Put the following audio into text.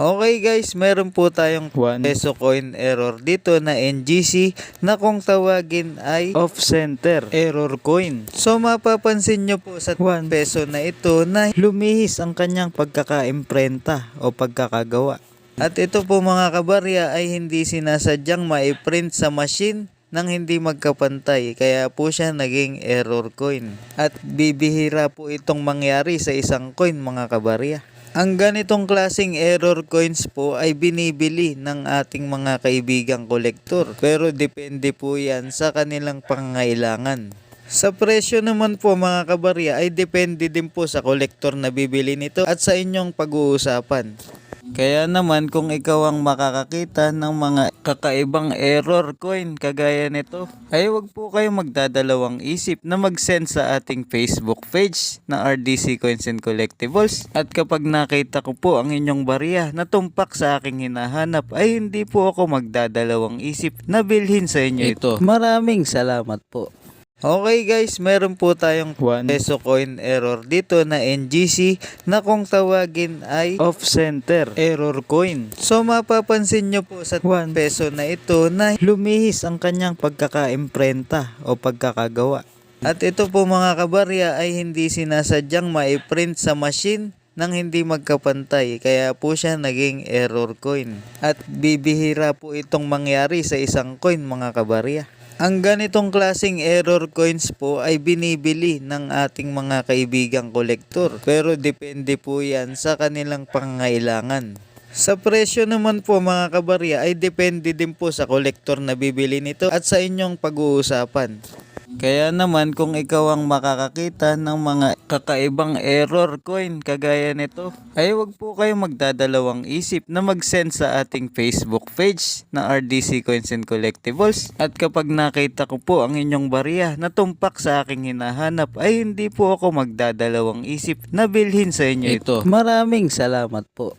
Okay guys, meron po tayong 1 peso coin error dito na NGC na kung tawagin ay off center error coin. So mapapansin nyo po sa 1 peso na ito na lumihis ang kanyang pagkakaimprenta o pagkakagawa. At ito po mga kabarya ay hindi sinasadyang maiprint sa machine nang hindi magkapantay kaya po siya naging error coin. At bibihira po itong mangyari sa isang coin mga kabarya. Ang ganitong klasing error coins po ay binibili ng ating mga kaibigang kolektor pero depende po yan sa kanilang pangangailangan. Sa presyo naman po mga kabarya ay depende din po sa kolektor na bibili nito at sa inyong pag-uusapan. Kaya naman kung ikaw ang makakakita ng mga kakaibang error coin kagaya nito, ay wag po kayo magdadalawang isip na mag-send sa ating Facebook page na RDC Coins and Collectibles. At kapag nakita ko po ang inyong barya na tumpak sa aking hinahanap, ay hindi po ako magdadalawang isip na bilhin sa inyo ito. Maraming salamat po. Okay guys, meron po tayong 1 peso coin error dito na NGC na kung tawagin ay off center error coin. So mapapansin nyo po sa 1 peso na ito na lumihis ang kanyang pagkakaimprenta o pagkakagawa. At ito po mga kabarya ay hindi sinasadyang maiprint sa machine nang hindi magkapantay kaya po siya naging error coin. At bibihira po itong mangyari sa isang coin mga kabarya. Ang ganitong klasing error coins po ay binibili ng ating mga kaibigang kolektor pero depende po yan sa kanilang pangangailangan. Sa presyo naman po mga kabarya ay depende din po sa kolektor na bibili nito at sa inyong pag-uusapan. Kaya naman kung ikaw ang makakakita ng mga kakaibang error coin kagaya nito, ay wag po kayo magdadalawang isip na mag-send sa ating Facebook page na RDC Coins and Collectibles. At kapag nakita ko po ang inyong barya na tumpak sa aking hinahanap, ay hindi po ako magdadalawang isip na bilhin sa inyo ito. Maraming salamat po.